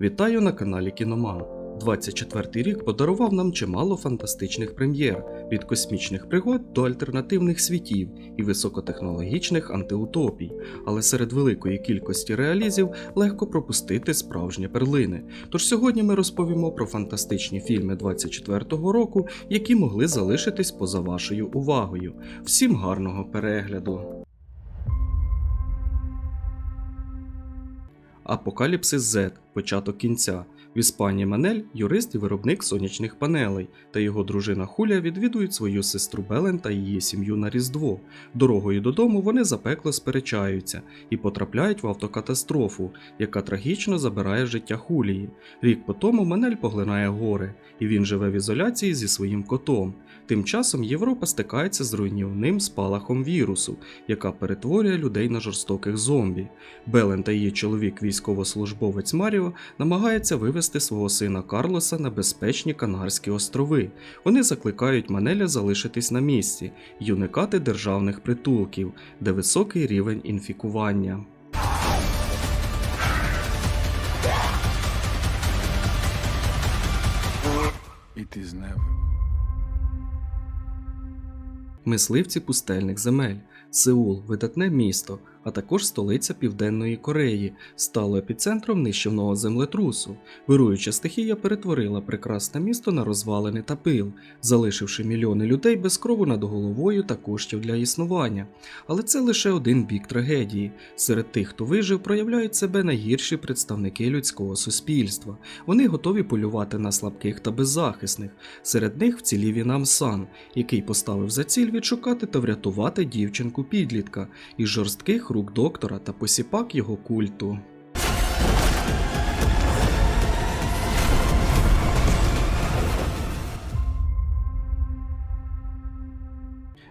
Вітаю на каналі Кіноман. 24-й рік подарував нам чимало фантастичних прем'єр від космічних пригод до альтернативних світів і високотехнологічних антиутопій, але серед великої кількості реалізів легко пропустити справжні перлини. Тож сьогодні ми розповімо про фантастичні фільми 24-го року, які могли залишитись поза вашою увагою. Всім гарного перегляду! Апокаліпсис Z початок кінця. В Іспанії Манель юрист і виробник сонячних панелей, та його дружина Хуля відвідують свою сестру Белен та її сім'ю на Різдво. Дорогою додому вони запекло сперечаються і потрапляють в автокатастрофу, яка трагічно забирає життя Хулії. Рік по тому Манель поглинає гори, і він живе в ізоляції зі своїм котом. Тим часом Європа стикається з руйнівним спалахом вірусу, яка перетворює людей на жорстоких зомбі. Белен та її чоловік, військовослужбовець Маріо, намагаються вивести свого сина Карлоса на безпечні Канарські острови. Вони закликають Манеля залишитись на місці і уникати державних притулків, де високий рівень інфікування. It is never. Мисливці пустельних земель, Сеул, видатне місто, а також столиця Південної Кореї, стало епіцентром нищівного землетрусу. Вируюча стихія перетворила прекрасне місто на розвалини та пил, залишивши мільйони людей без крову над головою та коштів для існування. Але це лише один бік трагедії. Серед тих, хто вижив, проявляють себе найгірші представники людського суспільства. Вони готові полювати на слабких та беззахисних. Серед них вцілів і Намсан, який поставив за ціль відшукати та врятувати дівчинку підлітка із жорстких рук доктора та посіпак його культу.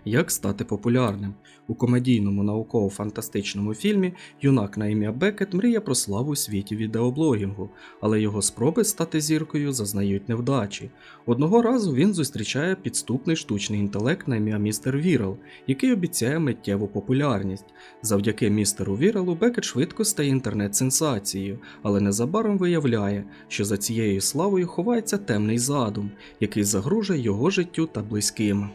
Як стати популярним у комедійному науково-фантастичному фільмі юнак на ім'я Бекет мріє про славу у світі відеоблогінгу, але його спроби стати зіркою зазнають невдачі. Одного разу він зустрічає підступний штучний інтелект на ім'я містер Вірал, який обіцяє миттєву популярність. Завдяки містеру Віралу Бекет швидко стає інтернет-сенсацією, але незабаром виявляє, що за цією славою ховається темний задум, який загрожує його життю та близьким.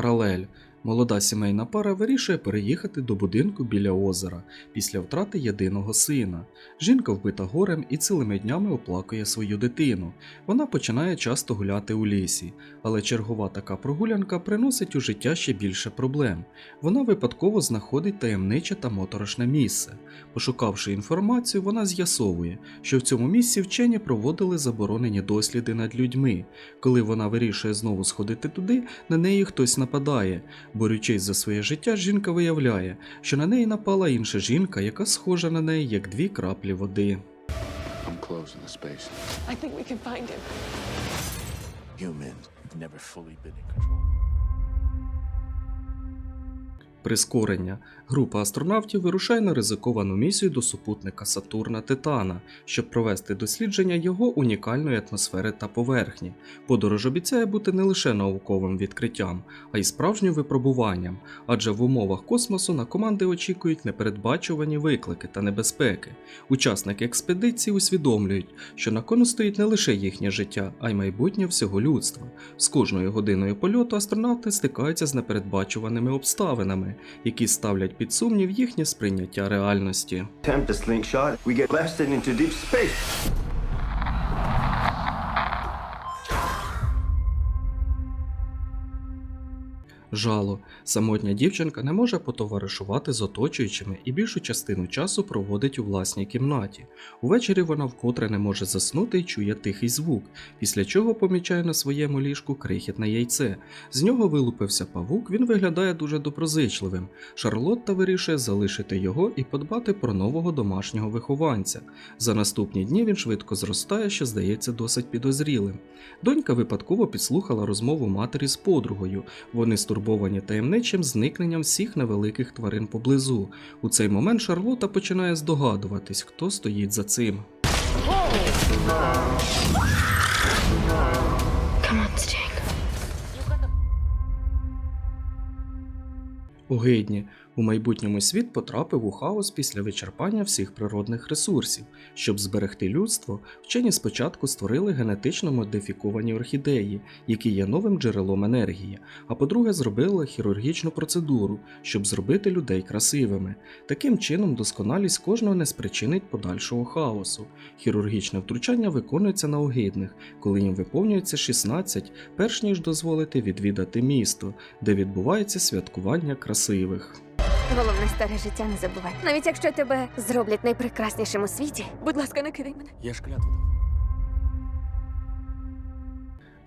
Паралель. Молода сімейна пара вирішує переїхати до будинку біля озера після втрати єдиного сина. Жінка вбита горем і цілими днями оплакує свою дитину. Вона починає часто гуляти у лісі, але чергова така прогулянка приносить у життя ще більше проблем. Вона випадково знаходить таємниче та моторошне місце. Пошукавши інформацію, вона з'ясовує, що в цьому місці вчені проводили заборонені досліди над людьми. Коли вона вирішує знову сходити туди, на неї хтось нападає. Борючись за своє життя, жінка виявляє, що на неї напала інша жінка, яка схожа на неї як дві краплі води. I'm closing the space. I think we can find him. Humans have never fully been in control. Прискорення. Група астронавтів вирушає на ризиковану місію до супутника Сатурна Титана, щоб провести дослідження його унікальної атмосфери та поверхні. Подорож обіцяє бути не лише науковим відкриттям, а й справжнім випробуванням, адже в умовах космосу на команди очікують непередбачувані виклики та небезпеки. Учасники експедиції усвідомлюють, що на кону стоїть не лише їхнє життя, а й майбутнє всього людства. З кожною годиною польоту астронавти стикаються з непередбачуваними обставинами, які ставлять під сумнів їхнє сприйняття реальності. Tempest space. Жало. Самотня дівчинка не може потоваришувати з оточуючими і більшу частину часу проводить у власній кімнаті. Увечері вона вкотре не може заснути і чує тихий звук, після чого помічає на своєму ліжку крихітне яйце. З нього вилупився павук, він виглядає дуже доброзичливим. Шарлотта вирішує залишити його і подбати про нового домашнього вихованця. За наступні дні він швидко зростає, що здається досить підозрілим. Донька випадково підслухала розмову матері з подругою. Вони стурбовані таємничим зникненням всіх невеликих тварин поблизу. У цей момент Шарлота починає здогадуватись, хто стоїть за цим. Огидні. У майбутньому світ потрапив у хаос після вичерпання всіх природних ресурсів. Щоб зберегти людство, вчені спочатку створили генетично модифіковані орхідеї, які є новим джерелом енергії, а по-друге, зробили хірургічну процедуру, щоб зробити людей красивими. Таким чином, досконалість кожного не спричинить подальшого хаосу. Хірургічне втручання виконується на огидних, коли їм виповнюється 16, перш ніж дозволити відвідати місто, де відбувається святкування красивих. Головне старе життя не забувай. Навіть якщо тебе зроблять найпрекраснішим у світі, будь ласка, не кидай мене. Я ж клятву.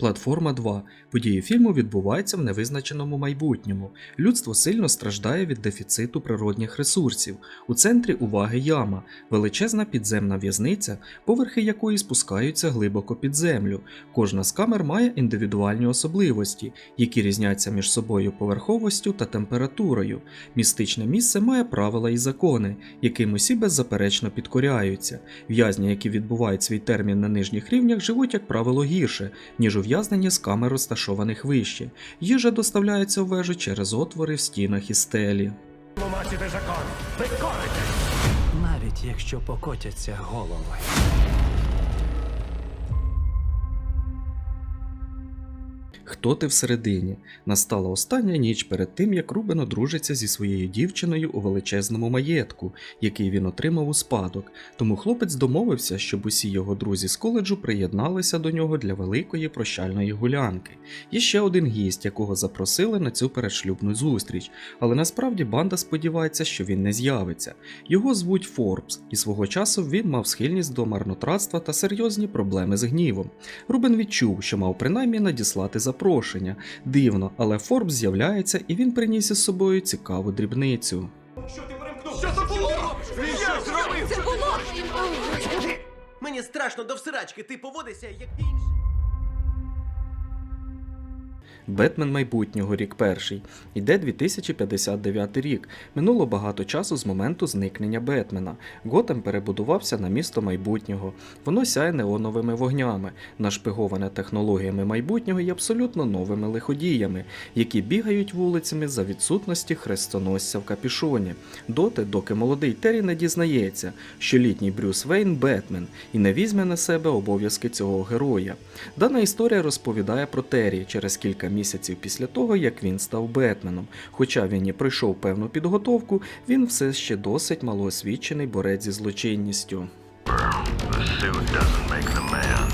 Платформа 2. Події фільму відбуваються в невизначеному майбутньому. Людство сильно страждає від дефіциту природних ресурсів. У центрі уваги яма, величезна підземна в'язниця, поверхи якої спускаються глибоко під землю. Кожна з камер має індивідуальні особливості, які різняться між собою поверховістю та температурою. Містичне місце має правила і закони, яким усі беззаперечно підкоряються. В'язні, які відбувають свій термін на нижніх рівнях, живуть, як правило, гірше, ніж ув'язнені з камер розташованих вище. Їжа доставляється в вежу через отвори в стінах і стелі. навіть якщо покотяться голови. Хто ти всередині? Настала остання ніч перед тим, як Рубен одружиться зі своєю дівчиною у величезному маєтку, який він отримав у спадок. Тому хлопець домовився, щоб усі його друзі з коледжу приєдналися до нього для великої прощальної гулянки. Є ще один гість, якого запросили на цю передшлюбну зустріч, але насправді банда сподівається, що він не з'явиться. Його звуть Форбс, і свого часу він мав схильність до марнотратства та серйозні проблеми з гнівом. Рубен відчув, що мав принаймні надіслати запрошення. Дивно, але Форбс з'являється і він приніс із собою цікаву дрібницю. Це було? Мені страшно до всирачки, ти поводишся як інші. Бетмен майбутнього рік перший. Іде 2059 рік. Минуло багато часу з моменту зникнення Бетмена. Готем перебудувався на місто майбутнього. Воно сяє неоновими вогнями, нашпиговане технологіями майбутнього і абсолютно новими лиходіями, які бігають вулицями за відсутності хрестоносця в капішоні. Доти, доки молодий Террі не дізнається, що літній Брюс Вейн Бетмен і не візьме на себе обов'язки цього героя. Дана історія розповідає про Террі через кілька місяців після того, як він став Бетменом. Хоча він і пройшов певну підготовку, він все ще досить малоосвічений борець зі злочинністю. The suit.